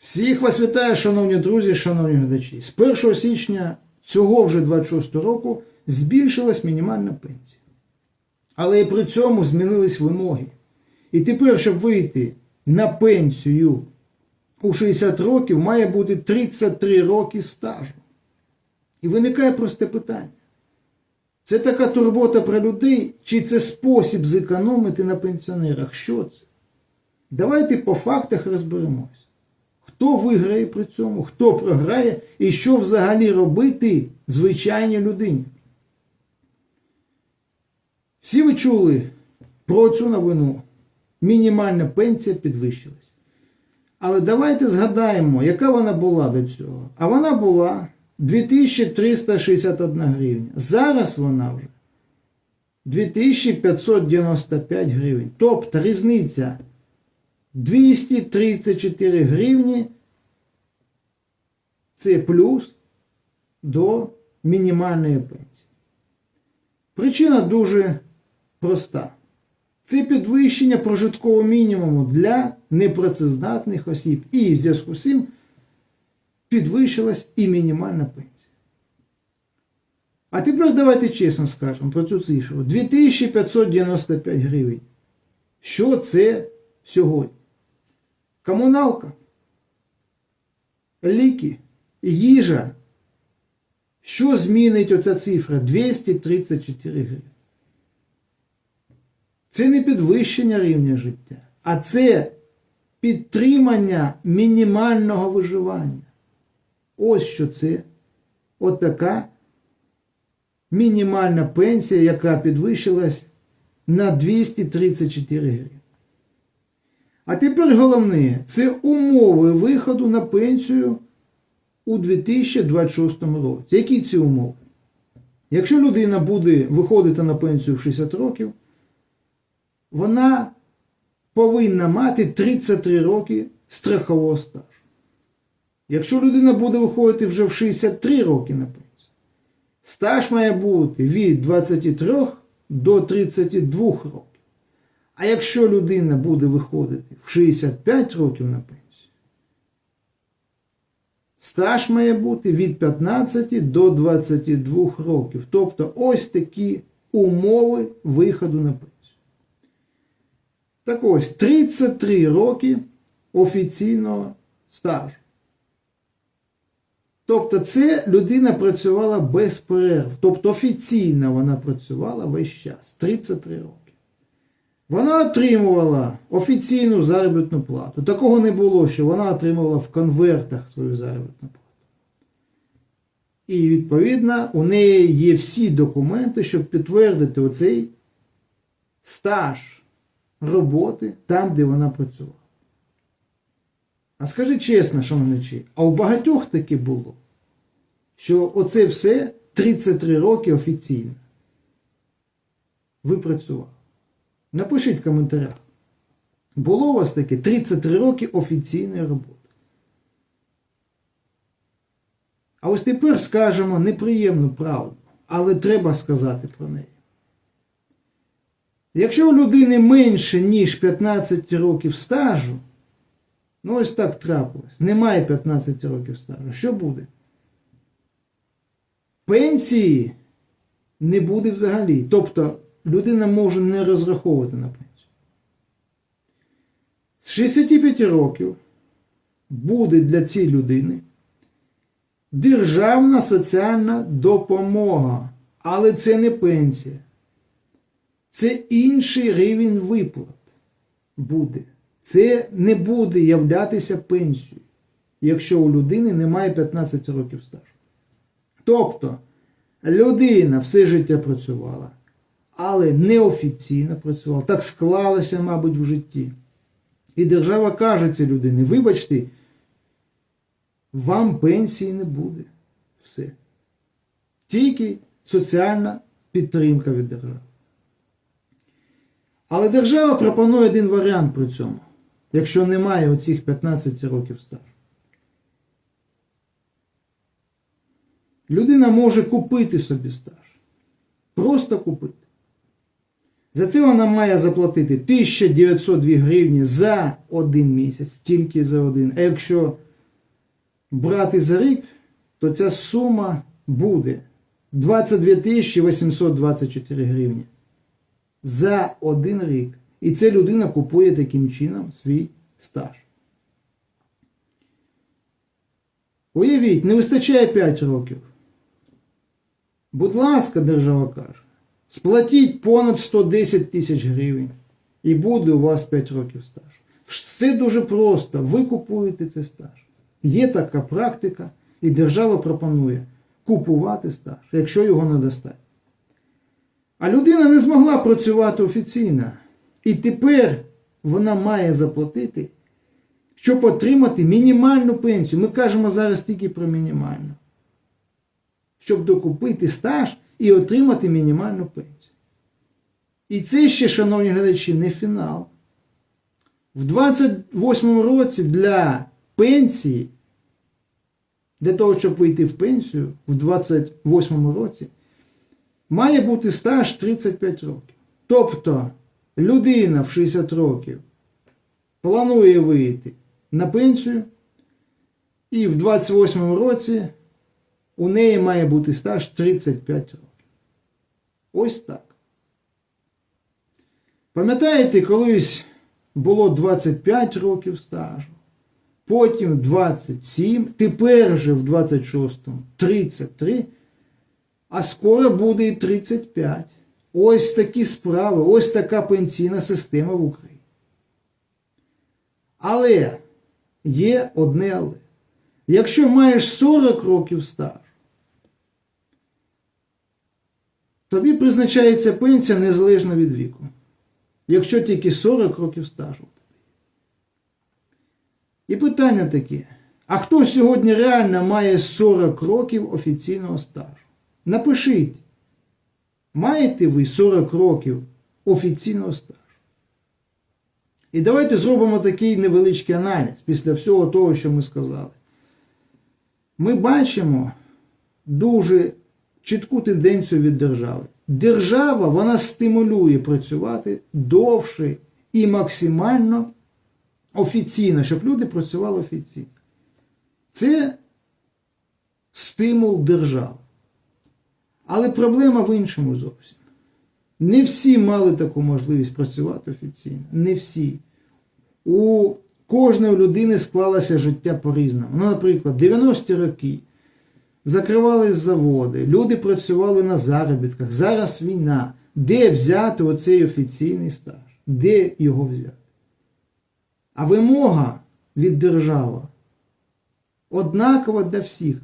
Всіх вас вітаю, шановні друзі, шановні глядачі. З 1 січня цього вже 26 року збільшилась мінімальна пенсія. Але і при цьому змінились вимоги. І тепер, щоб вийти на пенсію у 60 років, має бути 33 роки стажу. І виникає просте питання. Це така турбота про людей, чи це спосіб зекономити на пенсіонерах? Що це? Давайте по фактах розберемось. Хто виграє при цьому, хто програє і що взагалі робити звичайній людині. Всі ви чули про цю новину. Мінімальна пенсія підвищилась. Але давайте згадаємо, яка вона була до цього. А вона була 2361 гривня. Зараз вона вже 2595 гривень. Тобто різниця 234 гривні це плюс до мінімальної пенсії. Причина дуже проста. Це підвищення прожиткового мінімуму для непрацездатних осіб. І в зв'язку з цим підвищилась і мінімальна пенсія. А тепер давайте чесно скажемо про цю цифру. 2595 гривень. Що це сьогодні? Комуналка, ліки, їжа. Що змінить оця цифра? 234 гривні. Це не підвищення рівня життя, а це підтримання мінімального виживання. Ось що це. От така мінімальна пенсія, яка підвищилась на 234 гривні. А тепер головне, це умови виходу на пенсію у 2026 році. Які ці умови? Якщо людина буде виходити на пенсію в 60 років, вона повинна мати 33 роки страхового стажу. Якщо людина буде виходити вже в 63 роки на пенсію, стаж має бути від 23 до 32 років. А якщо людина буде виходити в 65 років на пенсію, стаж має бути від 15 до 22 років. Тобто ось такі умови виходу на пенсію. Так ось 33 роки офіційного стажу. Тобто це людина працювала без перерв. Тобто офіційно вона працювала весь час 33 роки. Вона отримувала офіційну заробітну плату. Такого не було, що вона отримувала в конвертах свою заробітну плату. І, відповідно, у неї є всі документи, щоб підтвердити оцей стаж роботи там, де вона працювала. А скажи чесно, шановничі, а у багатьох таки було, що оце все 33 роки офіційно. Ви працювали. Напишіть в коментарях. Було у вас таке 33 роки офіційної роботи. А ось тепер скажемо неприємну правду, але треба сказати про неї. Якщо у людини менше, ніж 15 років стажу, ну ось так трапилось, немає 15 років стажу, що буде? Пенсії не буде взагалі. Тобто людина може не розраховувати на пенсію. З 65 років буде для цієї людини державна соціальна допомога, але це не пенсія. Це інший рівень виплат буде. Це не буде являтися пенсією, якщо у людини немає 15 років стажу. Тобто людина все життя працювала, але неофіційно працювала. Так склалося, мабуть, в житті. І держава каже цій людині: вибачте, вам пенсії не буде. Все. Тільки соціальна підтримка від держави. Але держава пропонує один варіант при цьому, якщо немає оцих 15 років стажу. Людина може купити собі стаж. Просто купити. За це вона має заплатити 1902 гривні за один місяць, тільки за один. А якщо брати за рік, то ця сума буде 22 824 гривні за один рік. І ця людина купує таким чином свій стаж. Уявіть, не вистачає 5 років. Будь ласка, держава каже, сплатіть понад 110 тисяч гривень і буде у вас 5 років стажу. Все дуже просто. Ви купуєте цей стаж. Є така практика, і держава пропонує купувати стаж, якщо його недостатньо. А людина не змогла працювати офіційно. І тепер вона має заплатити, щоб отримати мінімальну пенсію. Ми кажемо зараз тільки про мінімальну. Щоб докупити стаж і отримати мінімальну пенсію. І це ще, шановні глядачі, не фінал. В 28 році для пенсії, для того, щоб вийти в пенсію, в 28 році, має бути стаж 35 років. Тобто людина в 60 років планує вийти на пенсію, і в 28 році у неї має бути стаж 35 років. Ось так. Пам'ятаєте, колись було 25 років стажу, потім 27, тепер вже в 26-му 33, а скоро буде і 35. Ось такі справи, ось така пенсійна система в Україні. Але є одне але. Якщо маєш 40 років стажу, призначається пенсія незалежно від віку. Якщо тільки 40 років стажу. І питання таке: а хто сьогодні реально має 40 років офіційного стажу? Напишіть, маєте ви 40 років офіційного стажу? І давайте зробимо такий невеличкий аналіз після всього того, що ми сказали. Ми бачимо дуже чітку тенденцію від держави. Держава вона стимулює працювати довше і максимально офіційно, щоб люди працювали офіційно. Це стимул держави. Але проблема в іншому зовсім. Не всі мали таку можливість працювати офіційно. Не всі. У кожної людини склалося життя по-різному. Ну, наприклад, 90-ті роки закривались заводи, люди працювали на заробітках. Зараз війна. Де взяти оцей офіційний стаж? Де його взяти? А вимога від держави однакова для всіх.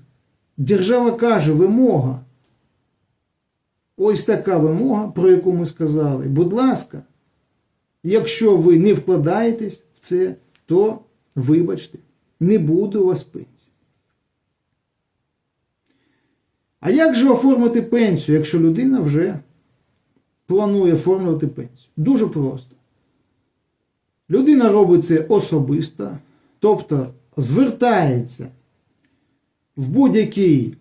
Держава каже, вимога. Ось така вимога, про яку ми сказали. Будь ласка, якщо ви не вкладаєтесь в це, то вибачте, не буде вас пенсії. А як же оформити пенсію, якщо людина вже планує оформлювати пенсію? Дуже просто. Людина робить це особисто, тобто звертається в будь-який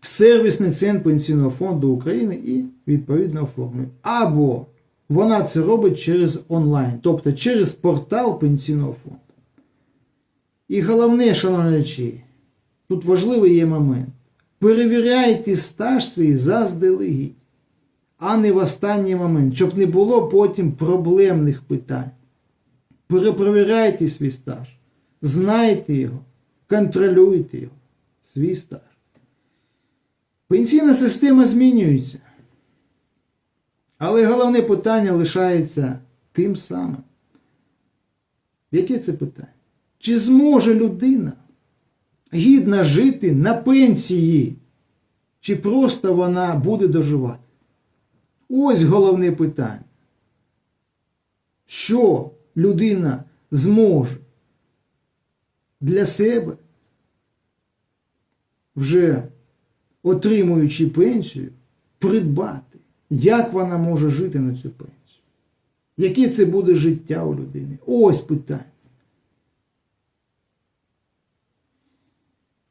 сервісний центр Пенсійного фонду України і відповідно оформлює. Або вона це робить через онлайн, тобто через портал Пенсійного фонду. І головне, шановні тут важливий є момент. Перевіряйте стаж свій заздалегідь, а не в останній момент, щоб не було потім проблемних питань. Перепровіряйте свій стаж, знайте його, контролюйте його, свій стаж. Пенсійна система змінюється. Але головне питання лишається тим самим. Яке це питання? Чи зможе людина гідно жити на пенсії? Чи просто вона буде доживати? Ось головне питання. Що людина зможе для себе вже отримуючи пенсію, придбати, як вона може жити на цю пенсію. Яке це буде життя у людини? Ось питання.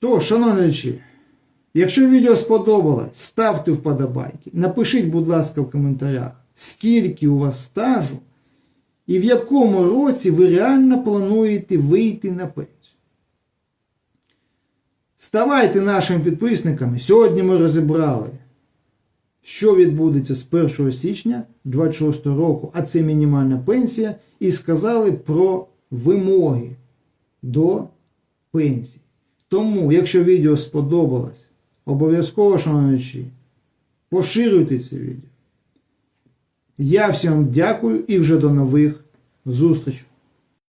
То, шановні якщо відео сподобалось, ставте вподобайки. Напишіть, будь ласка, в коментарях, скільки у вас стажу і в якому році ви реально плануєте вийти на пенсію. Ставайте нашими підписниками. Сьогодні ми розібрали, що відбудеться з 1 січня 26 року, а це мінімальна пенсія, і сказали про вимоги до пенсії. Тому, якщо відео сподобалось, обов'язково, шановні, поширюйте це відео. Я всім дякую і вже до нових зустрічей.